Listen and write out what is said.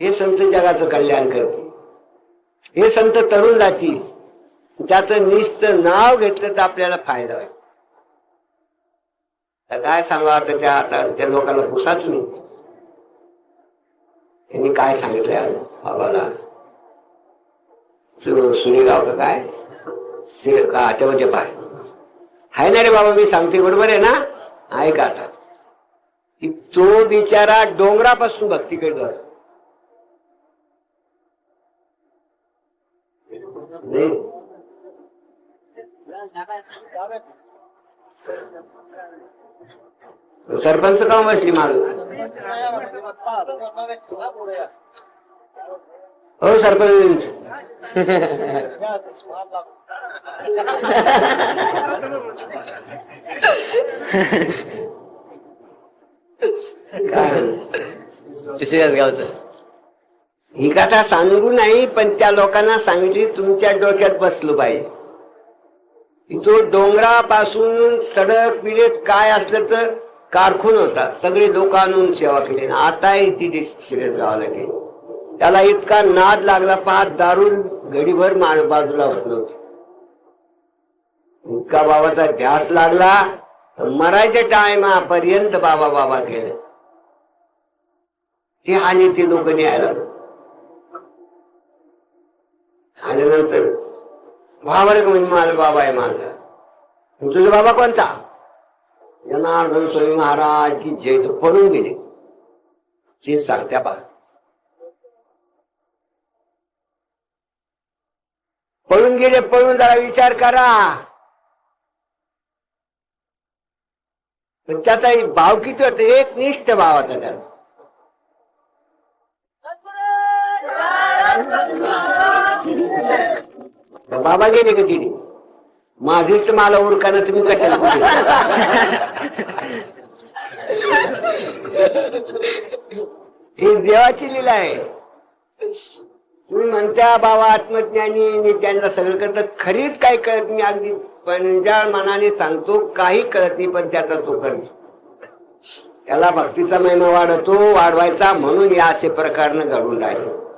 हे संत जगाचं कल्याण करतील. हे संत तरुण जातील. त्याचं निस्त नाव घेतलं तर आपल्याला फायदा होईल. तर काय सांगा आता त्या आता त्या लोकांना पुसाच नाही. त्यांनी काय सांगितलं बाबाला. सु- सुनीगाव का काय? ते का पाय. हाय ना रे बाबा मी सांगते बरोबर आहे ना? ऐका आता. की तो बिचारा डोंगरापासून भक्ती करतो सरपंच काम बसली माग? हो सरपंच. तिसऱ्याच गावचं. ही कथा सांगू नाही पण त्या लोकांना सांगितली तुमच्या डोक्यात बसलो पाहिजे. की तो डोंगरापासून सडक बिडक काय असलं तर कारखून होता. सगळे लोक आणून सेवा केली. आणि आताही ती सिरियस गावाला गेली. त्याला इतका नाद लागला पाच दारून घडीभर बाजूला होत नव्हती. इतका बाबाचा ध्यास लागला मरायच्या टायमापर्यंत बाबा बाबा केले ते आणि ते लोक न्यायला आल्यानंतर भावाला म्हणजे माझा बाबा आहे माझा तुझा बाबा कोणता? जनार्दन स्वामी महाराज की जय तो पडून गेले. ते सांगत्या बा. पळून गेले पळून जरा विचार करा. पण त्याचा भाव किती होता? एक निष्ठ भाव होता त्याला बाबा गेले का तिने? माझीच मला उरकाना तुम्ही कशाला कुठे? ही देवाची लीला आहे. तुम्ही म्हणता बाबा आत्मज्ञानी नेत्यांना त्यांना सगळं करतात. खरीच काही कळत नाही अगदी. पण ज्या मनाने सांगतो काही कळत नाही पण त्याचा तो कर. त्याला भक्तीचा महिमा वाढवतो वाढवायचा म्हणून या असे प्रकारनं घडून राहिले.